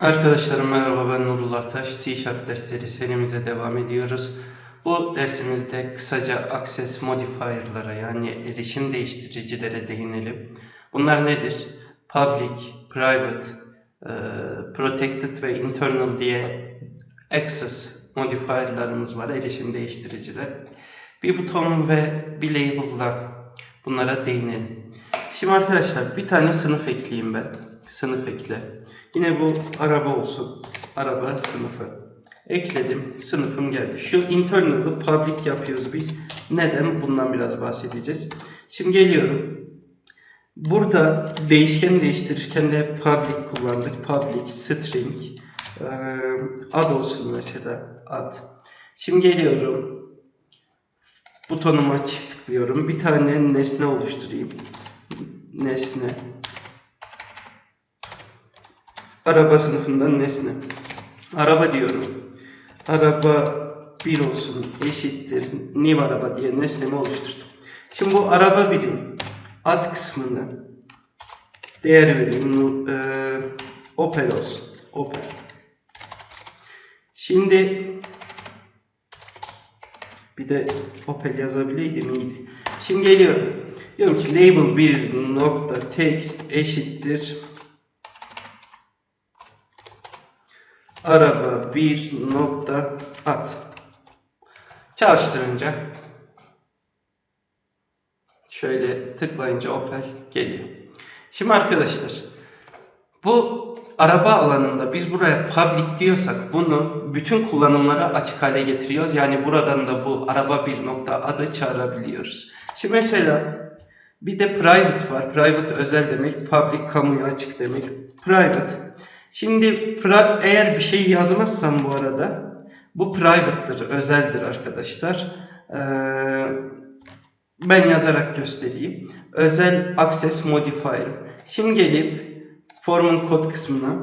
Arkadaşlarım merhaba ben Nurullah Taş. C Sharp dersleri serimize devam ediyoruz. Bu dersimizde kısaca access modifier'lara yani erişim değiştiricilere değinelim. Bunlar nedir? Public, private, e, protected ve internal diye access modifier'larımız var. Erişim değiştiriciler. Bir buton ve bir label'la bunlara değinelim. Şimdi arkadaşlar bir tane sınıf ekleyeyim ben. Sınıf ekle. Yine bu araba olsun. Araba sınıfı. Ekledim. Sınıfım geldi. Şu internal'ı public yapıyoruz biz. Neden? Bundan biraz bahsedeceğiz. Şimdi geliyorum. Burada değişken değiştirirken de public kullandık. Public, string, ad olsun mesela. Ad. Şimdi geliyorum. Butonuma tıklıyorum. Bir tane nesne oluşturayım. Nesne. Araba sınıfından nesne. Araba diyorum. Araba 1 olsun eşittir new araba diye nesnemi oluşturdum. Şimdi bu araba 1'in ad kısmını değer vereyim. Eee, Opel olsun. Opel. Şimdi bir de Opel yazabileydim iyiydi. Şimdi geliyorum. Diyorum ki label 1 nokta text eşittir araba 1 nokta at. Çalıştırınca şöyle tıklayınca Opel geliyor. Şimdi arkadaşlar bu araba alanında biz buraya public diyorsak bunu bütün kullanımlara açık hale getiriyoruz. Yani buradan da bu araba bir nokta adı çağırabiliyoruz. Şimdi mesela bir de private var. Private özel demek, public kamuya açık demek. Private. Şimdi eğer bir şey yazmazsam bu arada bu private'dır, özeldir arkadaşlar. Ee, ben yazarak göstereyim. Özel access modifier. Şimdi gelip formun kod kısmına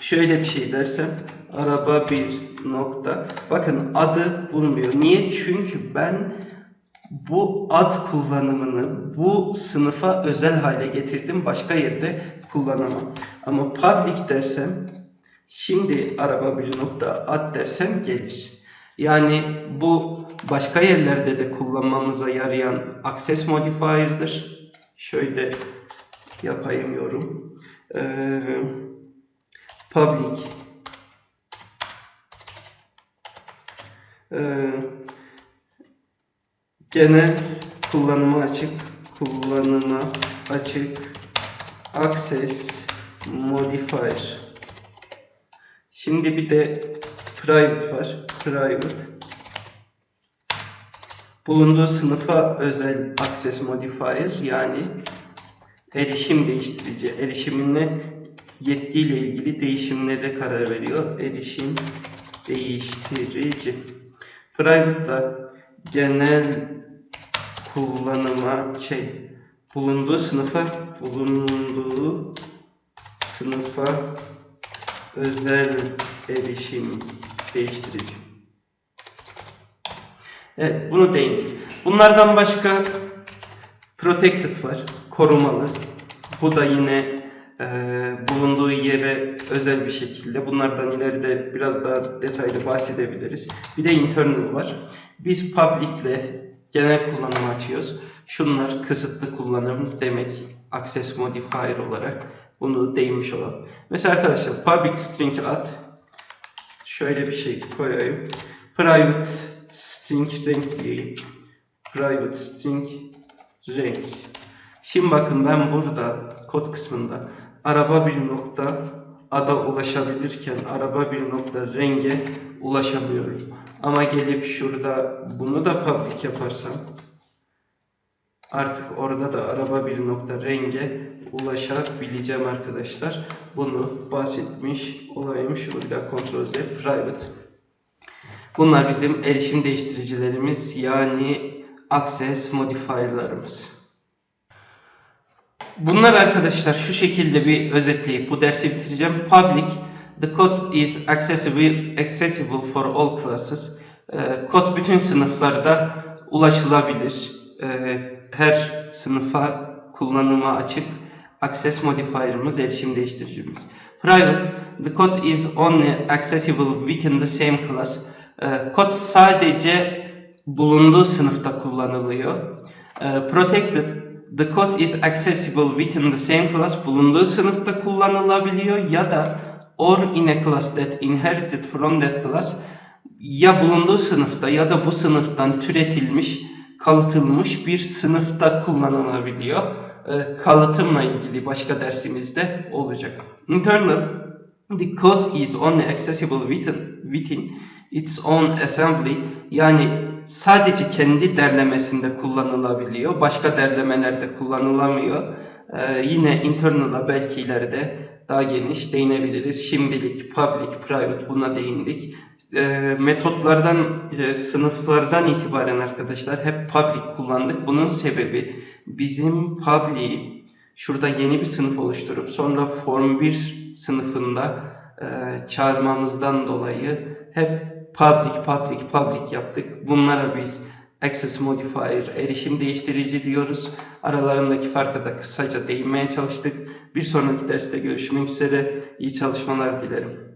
şöyle bir şey dersem araba bir nokta. Bakın adı bulmuyor. Niye? Çünkü ben bu ad kullanımını bu sınıfa özel hale getirdim. Başka yerde kullanamam. Ama public dersem şimdi araba bir nokta ad dersem gelir. Yani bu başka yerlerde de kullanmamıza yarayan access modifier'dır. Şöyle yapayım yorum. Ee, public ee, genel kullanıma açık kullanıma açık. Access modifier. Şimdi bir de private var. Private. Bulunduğu sınıfa özel access modifier yani erişim değiştirici erişimine yetkiyle ilgili değişimlere karar veriyor. Erişim değiştirici. Private da genel kullanıma şey bulunduğu sınıfa bulunduğu sınıfa özel erişim değiştirici. Evet bunu değindik. Bunlardan başka protected var. Korumalı. Bu da yine e, bulunduğu yere özel bir şekilde. Bunlardan ileride biraz daha detaylı bahsedebiliriz. Bir de internal var. Biz public ile genel kullanımı açıyoruz. Şunlar kısıtlı kullanım demek. Access modifier olarak bunu değinmiş olan. Mesela arkadaşlar public string at şöyle bir şey koyayım. Private string renk diyeyim. Private string renk. Şimdi bakın ben burada kod kısmında araba bir nokta ada ulaşabilirken araba bir nokta renge ulaşamıyorum. Ama gelip şurada bunu da public yaparsam artık orada da araba bir nokta renge ulaşabileceğim arkadaşlar. Bunu bahsetmiş olayım. Şunu bir daha Z private. Bunlar bizim erişim değiştiricilerimiz yani access modifier'larımız. Bunlar arkadaşlar şu şekilde bir özetleyip bu dersi bitireceğim. Public, the code is accessible, accessible for all classes. Ee, kod bütün sınıflarda ulaşılabilir. Ee, her sınıfa kullanıma açık access modifier'ımız, erişim değiştiricimiz. Private, the code is only accessible within the same class. Ee, kod sadece bulunduğu sınıfta kullanılıyor. Ee, protected, the code is accessible within the same class. Bulunduğu sınıfta kullanılabiliyor ya da or in a class that inherited from that class ya bulunduğu sınıfta ya da bu sınıftan türetilmiş, kalıtılmış bir sınıfta kullanılabiliyor. Ee, kalıtımla ilgili başka dersimizde olacak. Internal, the code is only accessible within, within its own assembly yani sadece kendi derlemesinde kullanılabiliyor. Başka derlemelerde kullanılamıyor. Ee, yine internal'a belki ileride daha geniş değinebiliriz. Şimdilik public, private buna değindik. Ee, metotlardan, e, sınıflardan itibaren arkadaşlar hep public kullandık. Bunun sebebi bizim public'i şurada yeni bir sınıf oluşturup sonra form 1 sınıfında e, çağırmamızdan dolayı hep public, public, public yaptık. Bunlara biz access modifier, erişim değiştirici diyoruz. Aralarındaki farka da kısaca değinmeye çalıştık. Bir sonraki derste görüşmek üzere. İyi çalışmalar dilerim.